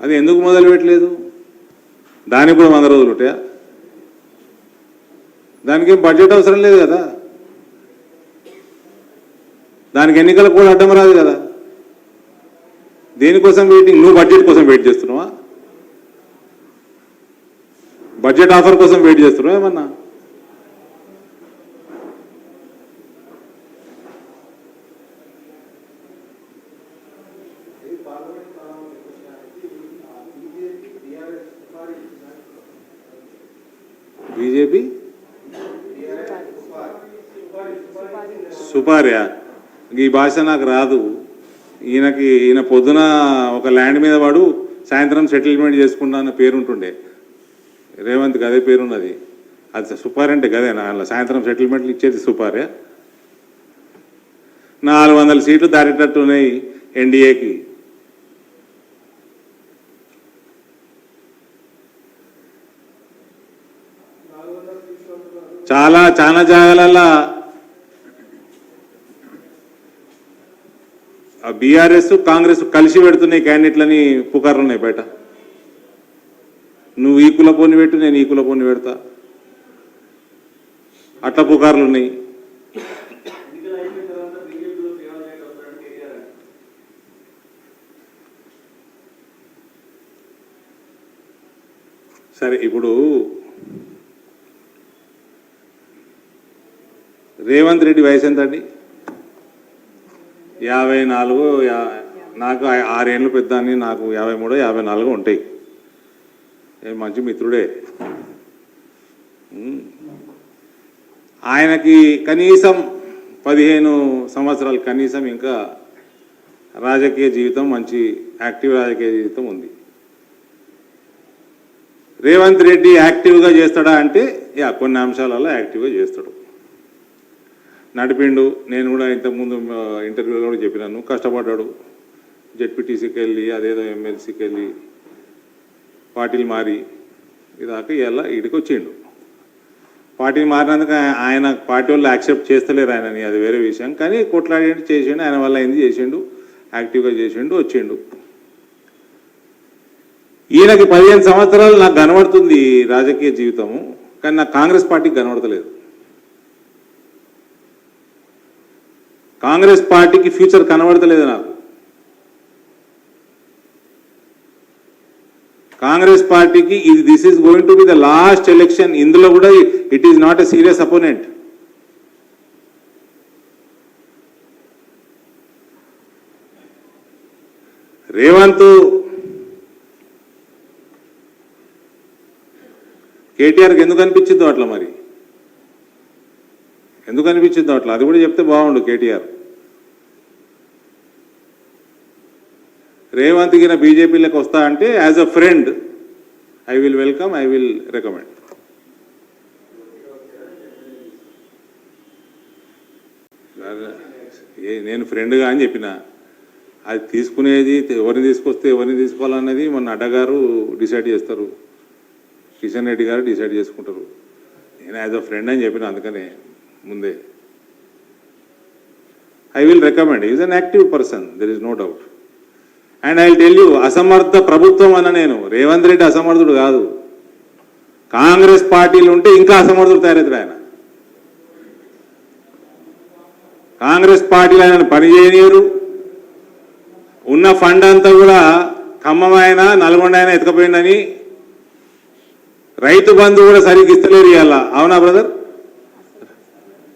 అది ఎందుకు మొదలు పెట్టలేదు? దానికి కూడా వంద రోజులు ఉంటాయా? దానికి ఏం బడ్జెట్ అవసరం లేదు కదా? దానికి ఎన్నికలకు కూడా అడ్డం రాదు కదా? దేనికోసం వెయిటింగ్ నువ్వు బడ్జెట్ కోసం వెయిట్ చేస్తున్నావా? బడ్జెట్ ఆఫర్ కోసం వెయిట్ చేస్తున్నావా ఏమన్నా? బీజేపీ? సుపార్య. ఈ భాష నాకు రాదు. ఈయనకి ఈయన పొద్దున ఒక ల్యాండ్ మీద వాడు సాయంత్రం సెటిల్మెంట్ చేసుకుంటా అన్న పేరు ఉంటుండే రేవంత్కి అదే పేరు ఉన్నది అది సుపారి అంటే కదేనా అలా సాయంత్రం సెటిల్మెంట్లు ఇచ్చేది సుపార్య. నాలుగు వందల సీట్లు దాటేటట్టు ఉన్నాయి ఎన్డీఏకి. చాలా చాలా జాగాలల్లో బీఆర్ఎస్ కాంగ్రెస్ కలిసి పెడుతున్నాయి క్యాండిడేట్లని పుకార్లు ఉన్నాయి బయట. నువ్వు ఈ కుల పోని పెట్టు నేను ఈ కుల పోని పెడతా. అట్లా పుకార్లు ఉన్నాయి సరే ఇప్పుడు రేవంత్ రెడ్డి వయసు ఎంతండి? యాభై నాలుగు నాకు ఆరేళ్ళు పెద్ద అని నాకు యాభై మూడు యాభై నాలుగు ఉంటాయి. మంచి మిత్రుడే. ఆయనకి కనీసం పదిహేను సంవత్సరాలు కనీసం ఇంకా రాజకీయ జీవితం మంచి యాక్టివ్ రాజకీయ జీవితం ఉంది. రేవంత్ రెడ్డి యాక్టివ్గా చేస్తాడా అంటే యా కొన్ని అంశాలలో యాక్టివ్గా చేస్తాడు. నడిపిండు. నేను కూడా ఇంతకుముందు ఇంటర్వ్యూలో కూడా చెప్పినాను. కష్టపడ్డాడు. జెడ్పీటీసీకి వెళ్ళి అదేదో ఎమ్మెల్సీకి వెళ్ళి పార్టీలు మారి ఇదాకా ఇలా ఇడికి వచ్చిండు. పార్టీలు మారినందుకు ఆయన పార్టీ వాళ్ళు యాక్సెప్ట్ చేస్తలేరు ఆయనని. అది వేరే విషయం. కానీ కొట్లాడేంటి చేసిండు. ఆయన వల్ల ఏంది చేసిండు? యాక్టివ్గా చేసిండు వచ్చిండు. ఈయనకి పదిహేను సంవత్సరాలు నాకు కనబడుతుంది రాజకీయ జీవితము. కానీ నాకు కాంగ్రెస్ పార్టీకి కనబడతలేదు. కాంగ్రెస్ పార్టీకి ఫ్యూచర్ కనబడతలేదు నాకు. కాంగ్రెస్ పార్టీకి ఇది this is going to be the last election ఇందులో కూడా it is not a serious opponent Revanth కేటీఆర్కి ఎందుకు అనిపించిందో అట్లా మరి? ఎందుకు అనిపించిందో అట్లా? అది కూడా చెప్తే బాగుండు కేటీఆర్. రేవంత్ గిన బీజేపీలోకి వస్తా అంటే as a friend I will welcome I will recommend ఏ నేను ఫ్రెండ్గా అని చెప్పిన అది తీసుకునేది ఎవరిని తీసుకొస్తే ఎవరిని తీసుకోవాలన్నది మన అడ్డగారు డిసైడ్ చేస్తారు. కిషన్ రెడ్డి గారు డిసైడ్ చేసుకుంటారు. నేను యాజ్ అ ఫ్రెండ్ అని చెప్పిన అందుకనే ముందే. I will recommend is an active person there is no doubt and I tell you అసమర్థ ప్రభుత్వం అన్న నేను. రేవంత్ రెడ్డి అసమర్థుడు కాదు. కాంగ్రెస్ పార్టీలు ఉంటే ఇంకా అసమర్థుడు తయారవుతాడు ఆయన. కాంగ్రెస్ పార్టీలు ఆయన పనిచేయనీరు ఉన్న ఫండ్ అంతా కూడా ఖమ్మం ఆయన నల్గొండ ఆయన ఎతకపోయిందని రైతు బంధు కూడా సరిగ్గా ఇస్తలేరు ఇవాళ. అవునా బ్రదర్?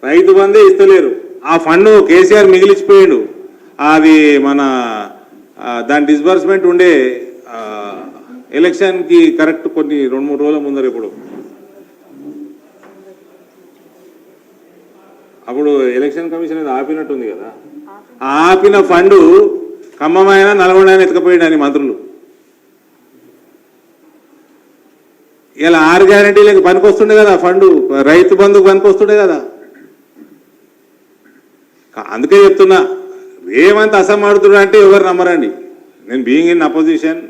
రైతు బంధే ఇస్తలేరు. ఆ ఫండ్ కేసీఆర్ మిగిలిచిపోయాడు. అది మన దాని డిస్బర్స్మెంట్ ఉండే ఎలక్షన్కి కరెక్ట్ కొన్ని రెండు మూడు రోజుల ముందర ఇప్పుడు. అప్పుడు ఎలక్షన్ కమిషన్ అనేది ఆపినట్టుంది కదా. ఆపిన ఫండ్ ఖమ్మమైన నల్గొండ అయినా ఎత్తుకపోయిండు మంత్రులు. ఇలా ఆరు గ్యారంటీలకు పనికొస్తుండే కదా ఫండ్ రైతు బంధుకు పనికొస్తుండే కదా. అందుకే చెప్తున్నా. రేవంత్ అసమర్థుడు అంటే ఎవరు నమ్మరండి? నేను బీయింగ్ ఇన్ అపోజిషన్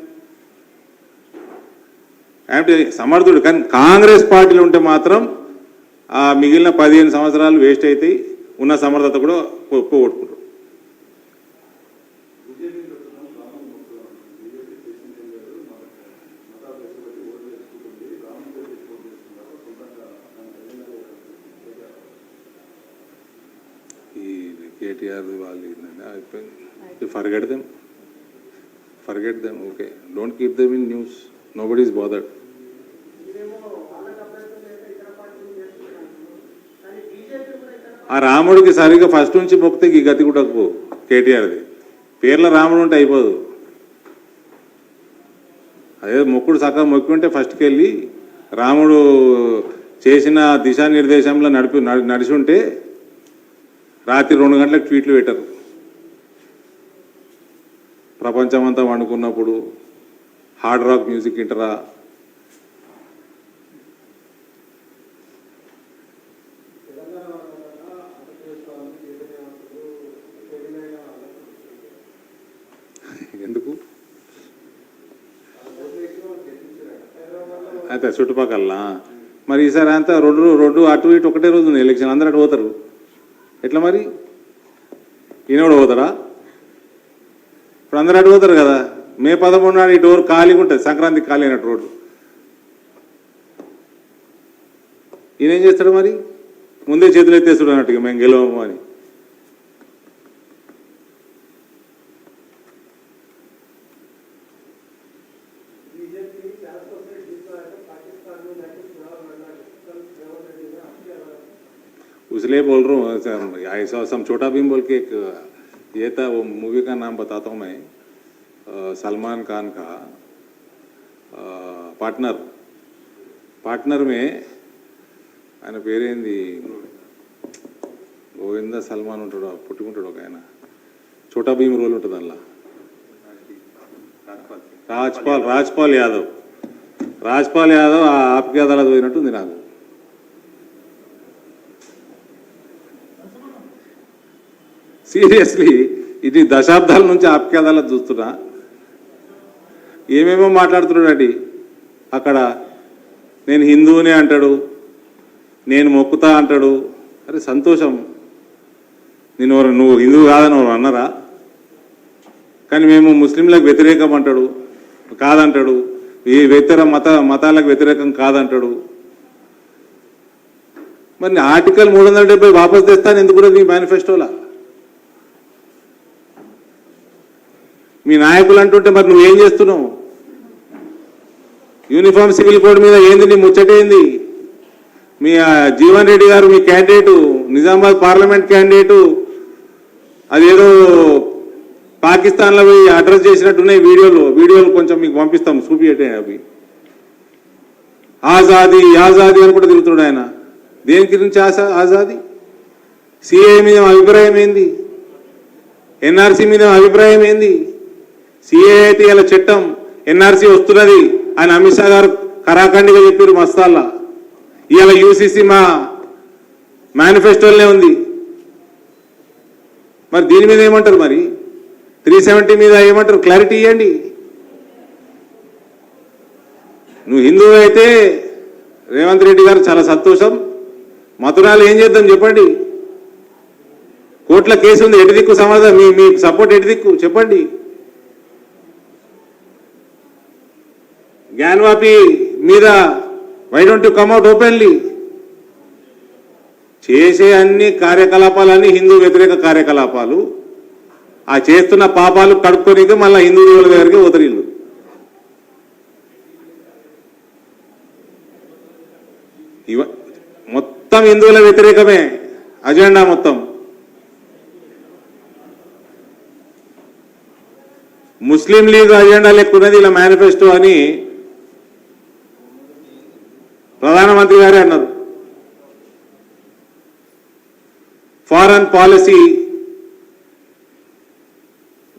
అంటే సమర్థుడు కానీ కాంగ్రెస్ పార్టీలు ఉంటే మాత్రం ఆ మిగిలిన పదిహేను సంవత్సరాలు వేస్ట్ అవుతాయి. ఉన్న సమర్థత కూడా పోగొట్టుకుంటారు. కేటీఆర్ వాళ్ళు ఏంటంటే అయిపోయింది forget them forget them okay don't keep them in news nobody is bothered ఆ రాముడికి సరిగ్గా ఫస్ట్ నుంచి మొక్కితే ఈ గతి కూడా పో కేటీఆర్ది. పేర్ల రాముడు ఉంటే అయిపోదు. అదే మొక్కుడు సగం మొక్కుంటే ఫస్ట్కి వెళ్ళి రాముడు చేసిన దిశానిర్దేశంలో నడిపి నడిచి ఉంటే రాత్రి రెండు గంటలకు ట్వీట్లు పెట్టరు. ప్రపంచమంతా వండుకున్నప్పుడు హార్డ్ రాక్ మ్యూజిక్ ఇంటరా ఎందుకు? అయితే చుట్టుపక్కల మరి ఈసారి అంతా రెండు రెండు అటు ఇటు ఒకటే రోజు ఉంది ఎలక్షన్. అందరూ అటు పోతారు. ఎట్లా మరి? ఈయన కూడా పోతారా ఇప్పుడు అందరూ అటు పోతారు కదా. మే పదమూడు నాడు ఈ డోర్ ఖాళీగా ఉంటుంది. సంక్రాంతి ఖాళీ అయినట్టు రోడ్డు. ఈయనేం చేస్తాడు మరి? ముందే చేతులు ఎత్తేస్తాడు అన్నట్టుగా మేము గెలవము అని. उसलिए बोल रहा हूँ आई सॉ सम छोटा भीम बोल के एक ये था वो मूवी का नाम बताता हूँ मैं अ, सलमान खान का పార్ట్నర్ పార్ట్నర్ మే ఆయన పేరేంది గోవింద సల్మాన్ ఉంటాడు పుట్టుకుంటాడు ఒక ఆయన చోటా భీమ్ రోల్ ఉంటుంది అందులో రాజ్పాల్ రాజ్పాల్ యాదవ్ రాజ్పాల్ యాదవ్ ఆ ఆప్కి అదాలత్ పోయినట్టుంది నాకు సీరియస్లీ ఇది దశాబ్దాల నుంచి ఆప్కి చూస్తున్నా. ఏమేమో మాట్లాడుతున్నాడండి అక్కడ నేను హిందువునే అంటాడు నేను మొక్కుతా అంటాడు. అరే సంతోషం. నేను నువ్వు హిందువు కాదని ఎవరు అన్నారా? కానీ మేము ముస్లింలకు వ్యతిరేకం అంటాడు కాదంటాడు. ఈ వ్యతిర మత మతాలకు వ్యతిరేకం కాదంటాడు. మరి ఆర్టికల్ మూడు వందల డెబ్బై వాపస్ తెస్తాను ఎందుకు కూడా నీ మేనిఫెస్టోలా మీ నాయకులు అంటుంటే మరి నువ్వేం చేస్తున్నావు? యూనిఫామ్ సివిల్ కోడ్ మీద ఏంది నీ ముచ్చటేంది మీ జీవన్ రెడ్డి గారు మీ క్యాండిడేటు నిజామాబాద్ పార్లమెంట్ క్యాండిడేటు అదేదో పాకిస్తాన్లో పోయి అడ్రస్ చేసినట్టున్నాయి వీడియోలు. వీడియోలు కొంచెం మీకు పంపిస్తాం చూపియటే అవి. ఆజాది ఆజాదీ అని కూడా తిరుగుతున్నాడు ఆయన. దేని గురించి ఆశ ఆజాది? సిఏ మీద అభిప్రాయం ఏంది? ఎన్ఆర్సీ మీద అభిప్రాయం ఏంది? సిఏఐటి చట్టం ఎన్ఆర్సీ వస్తున్నది అని అమిత్ షా గారు కరాఖండిగా చెప్పారు మస్తాల్లా. ఇవాళ యూసీసీ మా మేనిఫెస్టోలోనే ఉంది. మరి దీని మీద ఏమంటారు మరి? త్రీ సెవెంటీ మీద ఏమంటారు? క్లారిటీ ఇవ్వండి నువ్వు హిందువు అయితే రేవంత్ రెడ్డి గారు చాలా సంతోషం. మథురాలు ఏం చేద్దాం చెప్పండి. కోట్ల కేసు ఉంది ఎటు దిక్కు సమాధానం? మీ మీ సపోర్ట్ ఎటు దిక్కు? చెప్పండి. జ్ఞానవాపి మీద why don't you come out openly చేసే అన్ని కార్యకలాపాలన్నీ హిందూ వ్యతిరేక కార్యకలాపాలు. ఆ చేస్తున్న పాపాలు కడుక్కోనికి మళ్ళీ హిందూ దేవుల దగ్గరికి ఉదరిల్లు ఇవ మొత్తం హిందువుల వ్యతిరేకమే అజెండా మొత్తం. ముస్లిం లీగ్ అజెండా లెక్కున్నది ఇలా మేనిఫెస్టో అని ప్రధానమంత్రి గారే అన్నారు. ఫారెన్ పాలసీ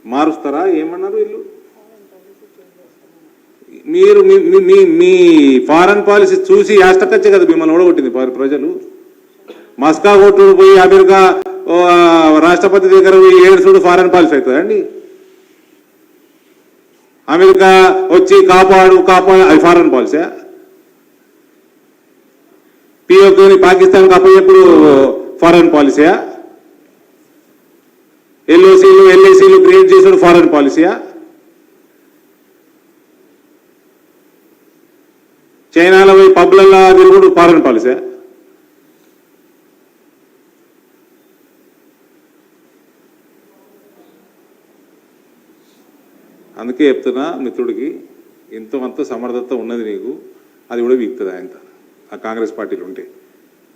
మారుస్తారా? ఏమన్నారు వీళ్ళు? మీరు మీ- మీ- ఫారెన్ పాలసీ చూసి యాష్టకచ్చే కదా మిమ్మల్ని ఓడగొట్టింది ప్రజలు. మస్కా కొట్టుడు పోయి అమెరికా రాష్ట్రపతి దగ్గర పోయి ఫారెన్ పాలసీ అవుతుందండి అమెరికా వచ్చి కాపాడు కాపాడు అది ఫారెన్ పాలసీ పిఓకేని పాకిస్తాన్కి అప్పచెప్పుడు ఫారెన్ పాలసీయా? ఎల్ఓసీలు ఎల్ఐసీలు క్రియేట్ చేసాడు ఫారెన్ పాలసీయా? చైనాలో పోయి పబ్లల్లో కూడా ఫారెన్ పాలసీ అందుకే చెప్తున్నా మిత్రుడికి ఎంతో అంత సమర్థత ఉన్నది నీకు అది కూడా వీక్తుంది ఆయనతో ఆ కాంగ్రెస్ పార్టీలు ఉంటే